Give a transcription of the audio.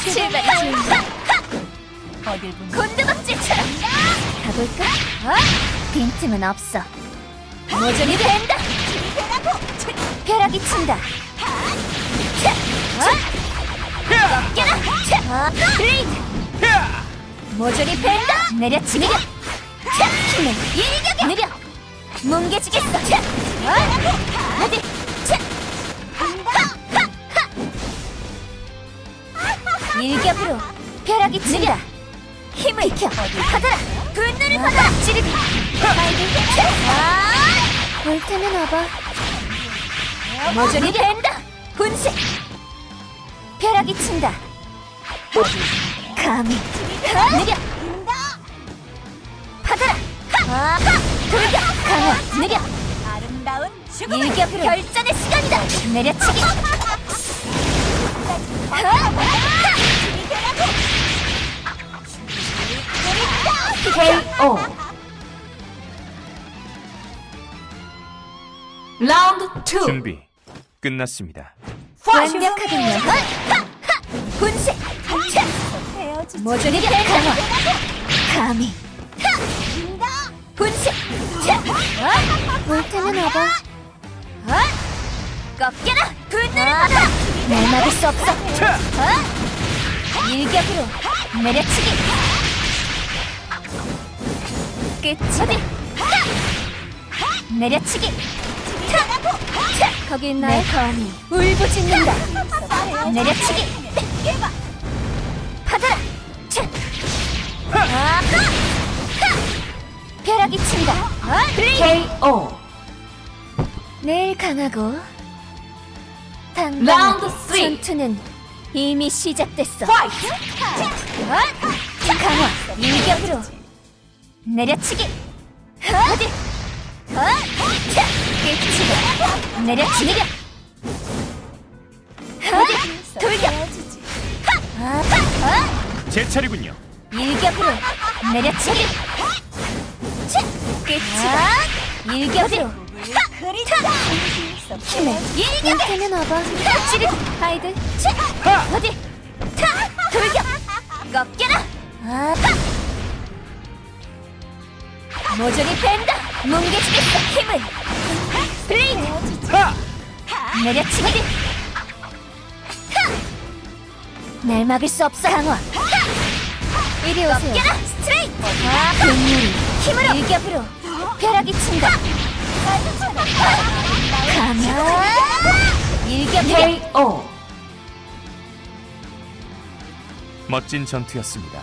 출발 어딜 보니 곤두박질처럼 가볼까? 어? 빈틈은 없어 모조리 된다 벼락이 친다 차! 어? 블레이드 모조리 벤다 내려치기 차! 힘을 일격에 느려 뭉개지겠어 차! 어? 어디 일격으로 벼락이 친다 힘을 켜 받아라. 분노를 받아. 찌르기 빨리 아! 올 테면 와봐. 모조리 벤다. 분쇄. 벼락이 친다. 감히. 느려. 받아라. 하! 돌격 강화 느려. 아름다운 죽음 결전의 시간이다. 내려치기 KO 라운드 2 준비 끝났습니다. 완벽하군요! 분쇄 모조리 강화 감히. 분쇄 차! 어? 올 테면 와봐 어? 꺾여라. 분노를 받아 날 막을 수 없어. 어? 일격으로 내려치기 끝이다 내려치기 차! 거기 있나요? 내 검이 울부짖는다 내려치기 받아라 차! 아하! 하! 벼락이 친다 KO 내일 강하고 당당 라운드 쓰리. 전투는 이미 시작됐어 파이트 어? 강화 일격으로 내려치기 어디 어? 차! 끝이다 내려치기려 어디 돌격 하! 어? 제 차례군요. 일격으로 내려치기 차! 끝이다 일격으로 힘을 일격 되면 와봐 찌르기 하이드 차! 어디 타! 돌격 꺾여라 아! 모조리 벤다. 뭉개지겠어 힘을 블레이드. 하! 내려치기 하! 날 막을 수 없어 강화 이리 오세요. 꺾여라 스트레이트. 아! 분노를 힘으로. 일격으로 벼락이 친다. 강화. 일격으로 KO 멋진 전투였습니다.